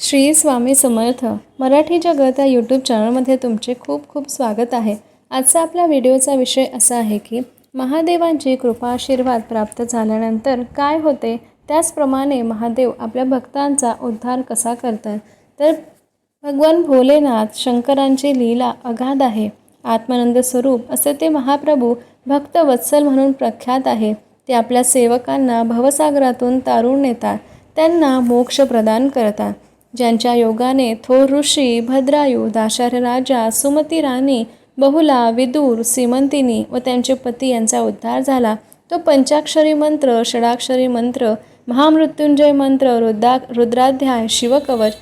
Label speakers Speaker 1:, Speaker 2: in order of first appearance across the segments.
Speaker 1: श्री स्वामी समर्थ मराठी जगत या यूट्यूब चॅनलमध्ये तुमचे खूप खूप स्वागत आहे. आजचा आपल्या व्हिडिओचा विषय असा आहे की महादेवांची कृपा आशीर्वाद प्राप्त झाल्यानंतर काय होते? त्याचप्रमाणे महादेव आपल्या भक्तांचा उद्धार कसा करतात? तर भगवान भोलेनाथ शंकरांची लीला अगाध आहे. आत्मानंद स्वरूप असे ते महाप्रभू भक्त वत्सल म्हणून प्रख्यात आहे. ते आपल्या सेवकांना भवसागरातून तारून नेतात त्यांना मोक्ष प्रदान करतात. ज्यांच्या योगाने थोर ऋषी भद्रायू दाशार्य राजा सुमती राणी बहुला विदूर सीमंतिनी व त्यांचे पती यांचा उद्धार झाला. तो पंचाक्षरी मंत्र षडाक्षरी मंत्र महामृत्युंजय मंत्र रुद्रा रुद्राध्याय शिवकवच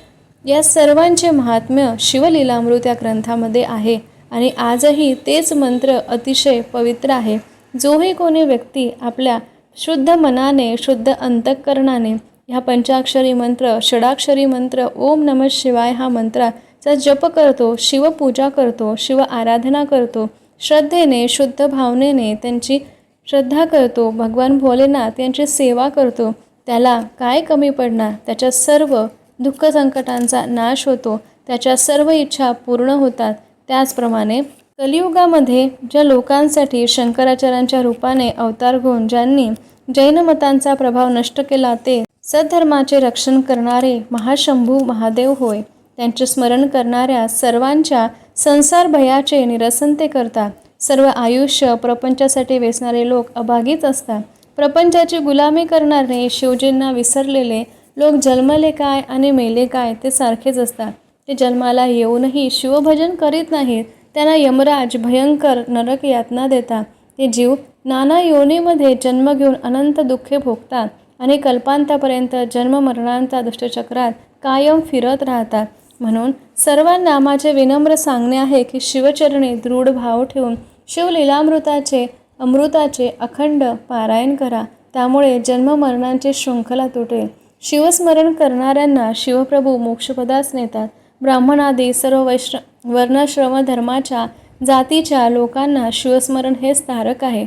Speaker 1: या सर्वांचे महात्म्य शिवलीलामृत या ग्रंथामध्ये आहे. आणि आजही तेच मंत्र अतिशय पवित्र आहे. जोही कोणी व्यक्ती आपल्या शुद्ध मनाने शुद्ध अंतःकरणाने ह्या पंचाक्षरी मंत्र षडाक्षरी मंत्र ओम नम शिवाय हा मंत्राचा जप करतो शिवपूजा करतो शिव आराधना करतो श्रद्धेने शुद्ध भावनेने त्यांची श्रद्धा करतो भगवान भोलेनाथ यांची सेवा करतो त्याला काय कमी पडणार? त्याच्या सर्व दुःख संकटांचा नाश होतो त्याच्या सर्व इच्छा पूर्ण होतात. त्याचप्रमाणे कलियुगामध्ये ज्या लोकांसाठी शंकराचार्यांच्या रूपाने अवतार घेऊन ज्यांनी जैन मतांचा प्रभाव नष्ट केला ते सद्धर्माचे रक्षण करणारे महाशंभू महादेव होय. त्यांचे स्मरण करणाऱ्या सर्वांच्या संसार भयाचे निरसन ते करतात. सर्व आयुष्य प्रपंचासाठी वेचणारे लोक अभागीच असतात. प्रपंचाची गुलामी करणारे शिवजींना विसरलेले लोक जन्मले काय आणि मेले काय ते सारखेच असतात. ते जन्माला येऊनही शिवभजन करीत नाहीत. त्यांना यमराज भयंकर नरक यातना देतात. ते जीव नाना योनीमध्ये जन्म घेऊन अनंत दुःखे भोगतात. आणि कल्पांतापर्यंत जन्ममरणांचा दुष्टचक्रात कायम फिरत राहतात. म्हणून सर्वांना माझे विनम्र सांगणे आहे की शिवचरणी दृढ भाव ठेवून शिवलीलामृताचे अमृताचे अखंड पारायण करा. त्यामुळे जन्ममरणांची शृंखला तुटेल. शिवस्मरण करणाऱ्यांना शिवप्रभू मोक्षपदास नेतात. ब्राह्मणादी सर्व वैश्र वर्णश्रम धर्माच्या जातीच्या लोकांना शिवस्मरण हेच तारक आहे.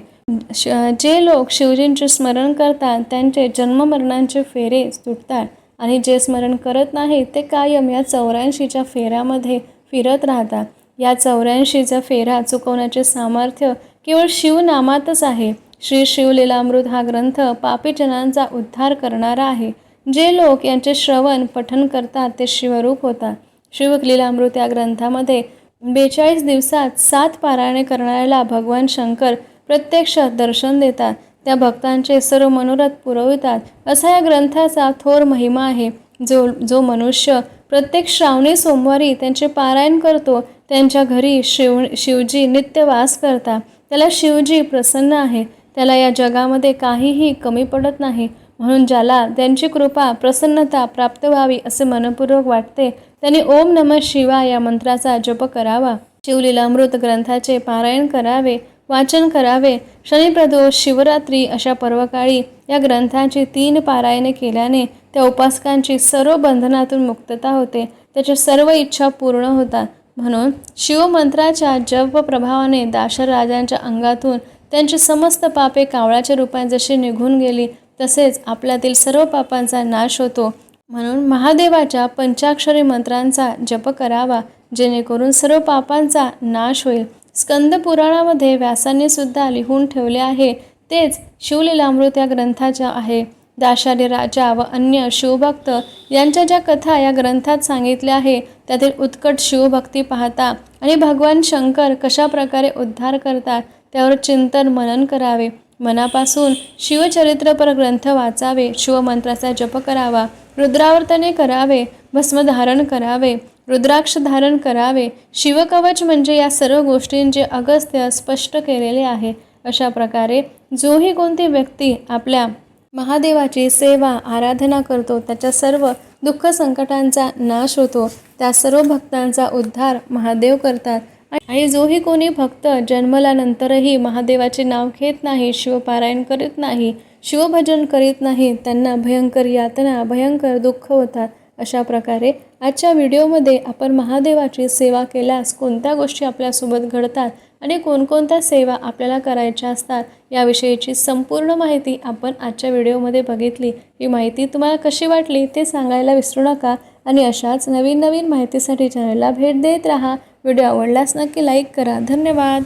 Speaker 1: श जे लोक शिवजींचे स्मरण करतात त्यांचे जन्ममरणांचे फेरे सुटतात आणि जे स्मरण करत नाहीत ते कायम या चौऱ्याऐंशीच्या फेऱ्यामध्ये फिरत राहतात. या चौऱ्याऐंशीचा फेरा चुकवण्याचे सामर्थ्य केवळ शिवनामातच आहे. श्री शिवलीलामृत हा ग्रंथ पापीजनांचा उद्धार करणारा आहे. जे लोक यांचे श्रवण पठन करतात ते शिवरूप होतात. शिवलीलामृत या ग्रंथामध्ये बेचाळीस दिवसात सात पारायणे करणाऱ्याला भगवान शंकर प्रत्यक्ष दर्शन देतात. त्या भक्तांचे सर्व मनोरथ पुरवितात. असा या ग्रंथाचा थोर महिमा आहे. जो जो मनुष्य प्रत्येक श्रावणी सोमवारी त्यांचे पारायण करतो त्यांच्या घरी शिव शिवजी नित्य वास करतात. त्याला शिवजी प्रसन्न आहे. त्याला या जगामध्ये काहीही कमी पडत नाही. म्हणून ज्याला त्यांची कृपा प्रसन्नता प्राप्त व्हावी असे मनपूर्वक वाटते त्यांनी ओम नम शिवा या मंत्राचा जप करावा. शिवलीलामृत ग्रंथाचे पारायण करावे. वाचन करावे. शनिप्रदोष शिवरात्री अशा पर्वकाळी या ग्रंथांची तीन पारायणे केल्याने त्या उपासकांची सर्व बंधनातून मुक्तता होते. त्याच्या सर्व इच्छा पूर्ण होतात. म्हणून शिवमंत्राच्या जप प्रभावाने दाशर राजांच्या अंगातून त्यांची समस्त पापे कावळाच्या रूपात जशी निघून गेली तसेच आपल्यातील सर्व पापांचा नाश होतो. म्हणून महादेवाच्या पंचाक्षरी मंत्रांचा जप करावा जेणेकरून सर्व पापांचा नाश होईल. स्कंद पुराणामध्ये व्यासाने सुद्धा लिहून ठेवले आहे. तेच शिवलीलामृत या ग्रंथाच्या आहे. दाशारी राजा व अन्य शिवभक्त यांच्या ज्या कथा या ग्रंथात सांगितल्या आहे त्यातील उत्कट शिवभक्ती पाहता आणि भगवान शंकर कशा प्रकारे उद्धार करतात त्यावर चिंतन मनन करावे. मनापासून शिवचरित्रपर ग्रंथ वाचावे शिवमंत्राचा जप करावा रुद्रावर्तने करावे भस्म धारण करावे रुद्राक्ष धारण करावे. शिवकवच म्हणजे या सर्व गोष्टींचे अगस्त्य स्पष्ट केलेले आहे. अशा प्रकारे जोही कोणती व्यक्ती आपल्या महादेवाची सेवा आराधना करतो त्याच्या सर्व दुःख संकटांचा नाश होतो. त्या सर्व भक्तांचा उद्धार महादेव करतात. आणि जोही कोणी भक्त जन्मल्यानंतरही महादेवाचे नाव घेत नाही शिवपारायण करीत नाही शिवभजन करीत नाही त्यांना भयंकर यातना भयंकर दुःख होतात. अशा प्रकारे आजच्या व्हिडिओमध्ये आपण महादेवाची सेवा केल्यास कोणत्या गोष्टी आपल्यासोबत घडतात आणि कोणकोणत्या सेवा आपल्याला करायच्या असतात याविषयीची संपूर्ण माहिती आपण आजच्या व्हिडिओमध्ये बघितली. ही माहिती तुम्हाला कशी वाटली ते सांगायला विसरू नका आणि अशाच नवीन नवीन माहितीसाठी चॅनलला भेट देत राहा. व्हिडिओ आवडल्यास नक्की लाईक करा. धन्यवाद.